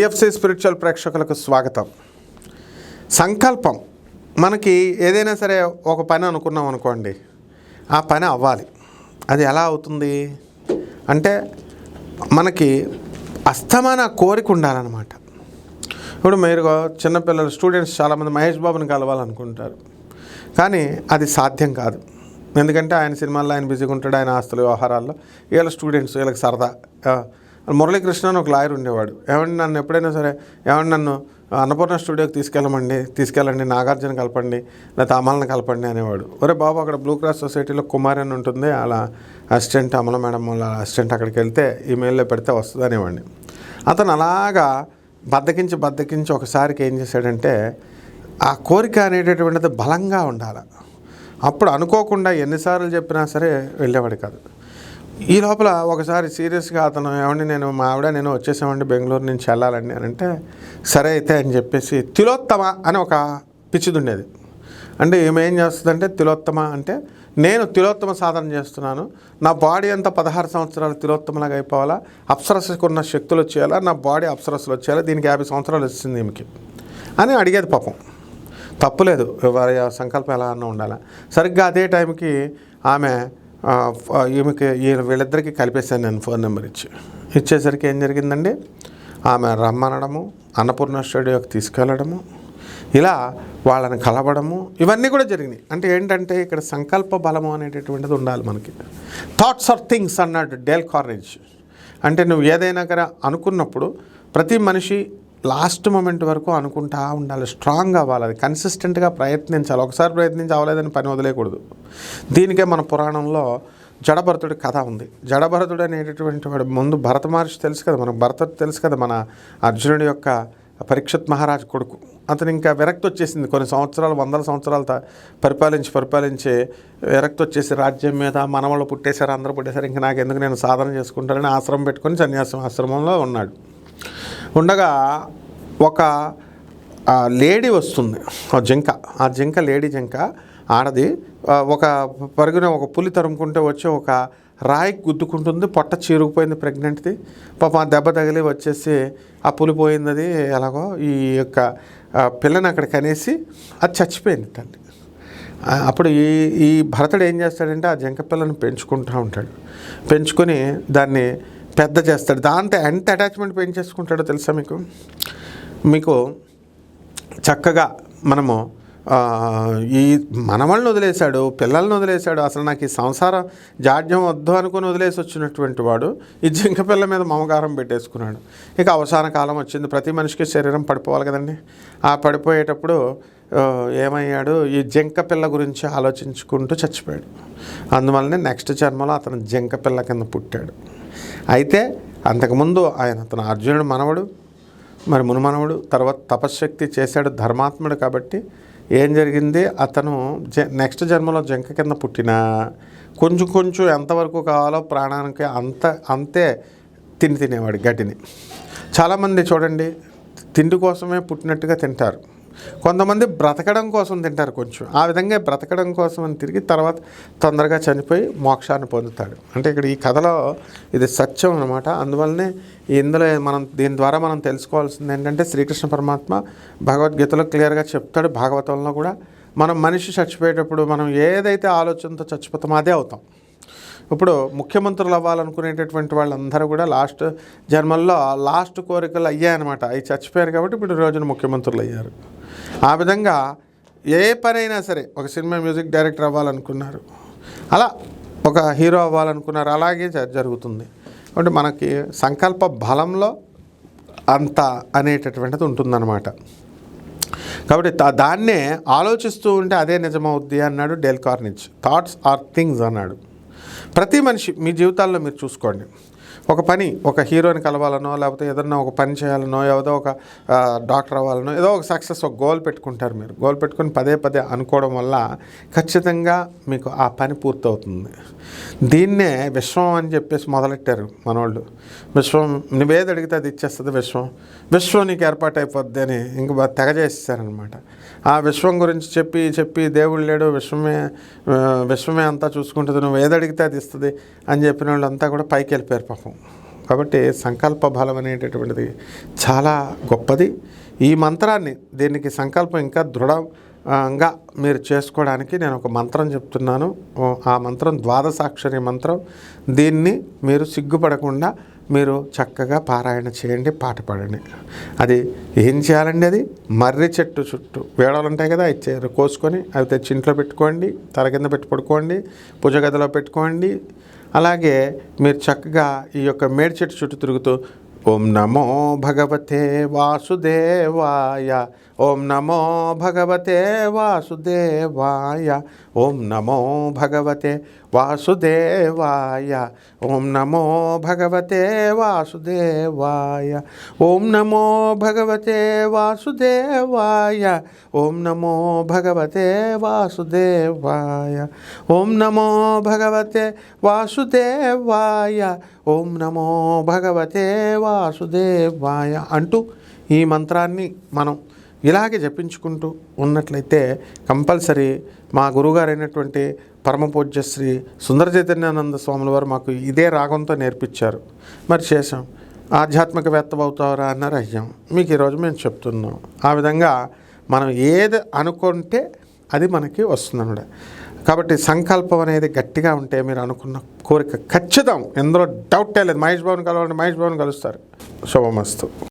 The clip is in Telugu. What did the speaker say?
టిఎఫ్సి స్పిరిచువల్ ప్రేక్షకులకు స్వాగతం. సంకల్పం. మనకి ఏదైనా సరే ఒక పని అనుకున్నాం అనుకోండి ఆ పని అవ్వాలి. అది ఎలా అవుతుంది? అంటే మనకి అస్తమాన కోరిక ఉండాలన్నమాట. ఇప్పుడు మీరు చిన్నపిల్లలు స్టూడెంట్స్ చాలామంది మహేష్ బాబుని కలవాలనుకుంటారు. కానీ అది సాధ్యం కాదు. ఎందుకంటే ఆయన సినిమాల్లో ఆయన బిజీగా ఉంటాడు ఆయన ఆస్తుల వ్యవహారాల్లో. వీళ్ళ స్టూడెంట్స్ వీళ్ళకి సరదా మురళీకృష్ణ అని ఒక లాయర్ ఉండేవాడు. ఏమండి నన్ను ఎప్పుడైనా సరే ఏమండి నన్ను అన్నపూర్ణ స్టూడియోకి తీసుకెళ్ళమండి తీసుకెళ్ళండి నాగార్జున కలపండి లేకపోతే అమలను కలపండి అనేవాడు. ఒరే బాబు అక్కడ బ్లూ క్రాస్ సొసైటీలో కుమారి అని ఉంటుంది అలా అసిస్టెంట్ అమల మేడం వాళ్ళ అసిస్టెంట్ అక్కడికి వెళ్తే ఈమెయిల్లో పెడితే వస్తుంది అనేవాడిని. అతను అలాగా బద్దకించి బద్దకించి ఒకసారికి ఏం చేశాడంటే ఆ కోరిక అనేటటువంటిది బలంగా ఉండాలి. అప్పుడు అనుకోకుండా ఎన్నిసార్లు చెప్పినా సరే వెళ్ళేవాడు కాదు. ఈ లోపల ఒకసారి సీరియస్గా అతను ఏమండి నేను మా ఆవిడ నేను వచ్చేసామండి బెంగళూరు నుంచి వెళ్ళాలండి అని అంటే సరే అయితే అని చెప్పేసి తిలోత్తమ అని ఒక పిచ్చిది ఉండేది అంటే ఏమేం ఏం చేస్తుందంటే తిలోత్తమ అంటే నేను తిలోత్తమ సాధన చేస్తున్నాను నా బాడీ అంతా పదహారు సంవత్సరాలు తిలోత్తమలాగా అయిపోవాలా అప్సరసకు ఉన్న శక్తులు వచ్చేయాలా నా బాడీ అప్సరస్సులు వచ్చేయాలా దీనికి యాభై సంవత్సరాలు వచ్చింది ఈమెకి అని అడిగేది పాపం. తప్పులేదు వారి సంకల్పం ఎలా అన్న ఉండాలి. సరిగ్గా అదే టైంకి ఆమె ఈమెకి ఈయన వీళ్ళిద్దరికీ కలిపేశాను నేను ఫోన్ నెంబర్ ఇచ్చి. ఇచ్చేసరికి ఏం జరిగిందండి? ఆమె రమ్మనడము అన్నపూర్ణ స్టూడియోకి తీసుకెళ్ళడము ఇలా వాళ్ళని కలవడము ఇవన్నీ కూడా జరిగినాయి. అంటే ఏంటంటే ఇక్కడ సంకల్ప బలము అనేటటువంటిది ఉండాలి మనకి. థాట్స్ ఆర్ థింగ్స్ అన్నాడు డేల్ కార్నేజ్ అంటే నువ్వు ఏదైనా కదా అనుకున్నప్పుడు ప్రతి మనిషి లాస్ట్ మూమెంట్ వరకు అనుకుంటా ఉండాలి. స్ట్రాంగ్ అవ్వాలి. అది కన్సిస్టెంట్గా ప్రయత్నించాలి. ఒకసారి ప్రయత్నించి అవ్వలేదని పని వదిలేయకూడదు. దీనికే మన పురాణంలో జడభరతుడి కథ ఉంది. జడభరతుడు అనేటటువంటి వాడు ముందు భరత మహర్షి తెలుసు కదా మనకు భరతుడు తెలుసు కదా మన అర్జునుడి యొక్క పరీక్షత్ మహారాజ్ కొడుకు. అతను ఇంకా విరక్తి వచ్చేసింది. కొన్ని సంవత్సరాలు వందల సంవత్సరాలు పరిపాలించి పరిపాలించి విరక్తి వచ్చేసి రాజ్యం మీద మనవాళ్ళు పుట్టేశారు అందరూ పుట్టేశారు. ఇంకా నాకు ఎందుకు నేను సాధన చేసుకుంటానని ఆశ్రమం పెట్టుకొని సన్యాసం ఆశ్రమంలో ఉన్నాడు. ఉండగా ఒక లేడీ వస్తుంది ఆ జింక ఆ జింక లేడీ జింక ఆడది ఒక పరుగున ఒక పులి తరుముకుంటే వచ్చి ఒక రాయి గుద్దుకుంటుంది పొట్ట చీరుకుపోయింది ప్రెగ్నెంట్ది. పాప ఆ దెబ్బ తగిలి వచ్చేసి ఆ పులి పోయింది అది ఎలాగో ఈ యొక్క పిల్లని అక్కడ కనేసి అది చచ్చిపోయింది తల్లి. అప్పుడు ఈ ఈ భరతుడు ఏం చేస్తాడంటే ఆ జింక పిల్లని పెంచుకుంటూ ఉంటాడు. పెంచుకొని దాన్ని పెద్ద చేస్తాడు. దాంతో ఎంత అటాచ్మెంట్ పెంచేసుకుంటాడో తెలుసా మీకు? మీకు చక్కగా మనము ఈ మనవాళ్ళని వదిలేశాడు పిల్లల్ని వదిలేశాడు అసలు నాకు ఈ సంసారం జాడ్యం వద్దు అనుకుని వదిలేసి వచ్చినటువంటి వాడు ఈ జింక పిల్ల మీద మమకారం పెట్టేసుకున్నాడు. ఇక అవసాన కాలం వచ్చింది. ప్రతి మనిషికి శరీరం పడిపోవాలి కదండి. ఆ పడిపోయేటప్పుడు ఏమయ్యాడు? ఈ జింక పిల్ల గురించి ఆలోచించుకుంటూ చచ్చిపోయాడు. అందువల్లనే నెక్స్ట్ జన్మలో అతను జింక పిల్ల కింద పుట్టాడు. అయితే అంతకుముందు ఆయన అతను అర్జునుడు మనవడు. మరి మునుమానవుడు తర్వాత తపశ్శక్తి చేశాడు ధర్మాత్ముడు కాబట్టి ఏం జరిగింది? అతను జ నెక్స్ట్ జన్మలో జంక కింద పుట్టిన కొంచెం కొంచెం ఎంతవరకు కావాలో ప్రాణానికి అంత అంతే తిని తినేవాడు గడ్డిని. చాలామంది చూడండి తిండి కోసమే పుట్టినట్టుగా తింటారు. కొంతమంది బ్రతకడం కోసం తింటారు కొంచెం. ఆ విధంగా బ్రతకడం కోసం అని తిరిగి తర్వాత తొందరగా చనిపోయి మోక్షాన్ని పొందుతాడు. అంటే ఇక్కడ ఈ కథలో ఇది సత్యం అనమాట అందువల్లనే ఇందులో మనం దీని ద్వారా మనం తెలుసుకోవాల్సింది ఏంటంటే శ్రీకృష్ణ పరమాత్మ భగవద్గీతలో క్లియర్గా చెప్తాడు. భాగవతంలో కూడా మనం మనిషి చచ్చిపోయేటప్పుడు మనం ఏదైతే ఆలోచనతో చచ్చిపోతామో అదే అవుతాం. ఇప్పుడు ముఖ్యమంత్రులు అవ్వాలనుకునేటటువంటి వాళ్ళందరూ కూడా లాస్ట్ జన్మల్లో లాస్ట్ కోరికలు అయ్యాయన్నమాట. అవి చచ్చిపోయారు కాబట్టి ఇప్పుడు ఈ రోజున ముఖ్యమంత్రులు అయ్యారు. ఆ విధంగా ఏ పనైనా సరే ఒక సినిమా మ్యూజిక్ డైరెక్టర్ అవ్వాలనుకున్నారు. అలా ఒక హీరో అవ్వాలనుకున్నారు అలాగే జ- జరుగుతుంది. కాబట్టి మనకి సంకల్ప బలంలో అంత అనేటటువంటిది ఉంటుందన్నమాట. కాబట్టి దాన్నే ఆలోచిస్తూ ఉంటే అదే నిజమవుద్ది అన్నాడు Dale Carnegie. Thoughts are things అన్నాడు. ప్రతి మనిషి మీ జీవితాల్లో మీరు చూసుకోండి. ఒక పని ఒక హీరోని కలవాలనో లేకపోతే ఏదన్నా ఒక పని చేయాలనో ఏదో ఒక డాక్టర్ అవ్వాలనో ఏదో ఒక సక్సెస్ ఒక గోల్ పెట్టుకుంటారు మీరు. గోల్ పెట్టుకుని పదే పదే అనుకోవడం వల్ల ఖచ్చితంగా మీకు ఆ పని పూర్తవుతుంది. దీన్నే విశ్వం అని చెప్పేసి మొదలెట్టారు మనోళ్ళు. విశ్వం నువ్వేది అడిగితే అది ఇచ్చేస్తుంది విశ్వం. విశ్వం నీకు ఏర్పాటు అయిపోద్ది అని ఇంక తెగ చేసేసారనమాట. ఆ విశ్వం గురించి చెప్పి చెప్పి దేవుడు లేడు విశ్వమే విశ్వమే అంతా చూసుకుంటుంది నువ్వు ఏది అడిగితే అది ఇస్తుంది అని చెప్పిన వాళ్ళంతా కూడా పైకి వెళ్ళిపోయారు పాపం. కాబట్టి సంకల్ప బలం అనేటటువంటిది చాలా గొప్పది. ఈ మంత్రాన్ని దీనికి సంకల్పం ఇంకా దృఢంగా మీరు చేసుకోవడానికి నేను ఒక మంత్రం చెప్తున్నాను. ఆ మంత్రం ద్వాదశాక్షరి మంత్రం. దీన్ని మీరు సిగ్గుపడకుండా మీరు చక్కగా పారాయణ చేయండి పాట పాడండి. అది ఏం చేయాలండి అది? మర్రి చెట్టు చుట్టూ. వేడాలు ఉంటాయి కదా ఇచ్చారు కోసుకొని అవి తెచ్చి ఇంట్లో పెట్టుకోండి తల కింద పెట్టి పడుకోండి పూజ గదిలో పెట్టుకోండి అలాగే మీరు చక్కగా ఈ యొక్క మేడి చెట్టు చుట్టూ తిరుగుతూ ఓం నమో భగవతే వాసుదేవాయ ఓం నమో భగవతే వాసుదేవాయ ఓం నమో భగవతే వాసుదేవాయ ఓం నమో భగవతే వాసుదేవాయ ఓం నమో భగవతే వాసుదేవాయ ఓం నమో భగవతే వాసుదేవాయ ఓం నమో భగవతే వాసుదేవాయ ఓం నమో భగవతే వాసుదేవాయ అంటూ ఈ మంత్రాన్ని మనం ఇలాగే జపించుకుంటూ ఉన్నట్లయితే కంపల్సరీ మా గురువుగారు అయినటువంటి పరమపూజ్య శ్రీ సుందర చైతన్యానంద స్వాముల వారు మాకు ఇదే రాగంతో నేర్పించారు. మరి చేసాం ఆధ్యాత్మికవేత్త అవుతారా అన్నారు అయ్యాం. మీకు ఈరోజు మేము చెప్తున్నాం. ఆ విధంగా మనం ఏది అనుకుంటే అది మనకి వస్తుందన్నమాట. కాబట్టి సంకల్పం అనేది గట్టిగా ఉంటే మీరు అనుకున్న కోరిక ఖచ్చితం. ఎందులో డౌటే లేదు. మహేష్ బాబుని కలవండి మహేష్ బాబుని కలుస్తారు. శుభమస్తు.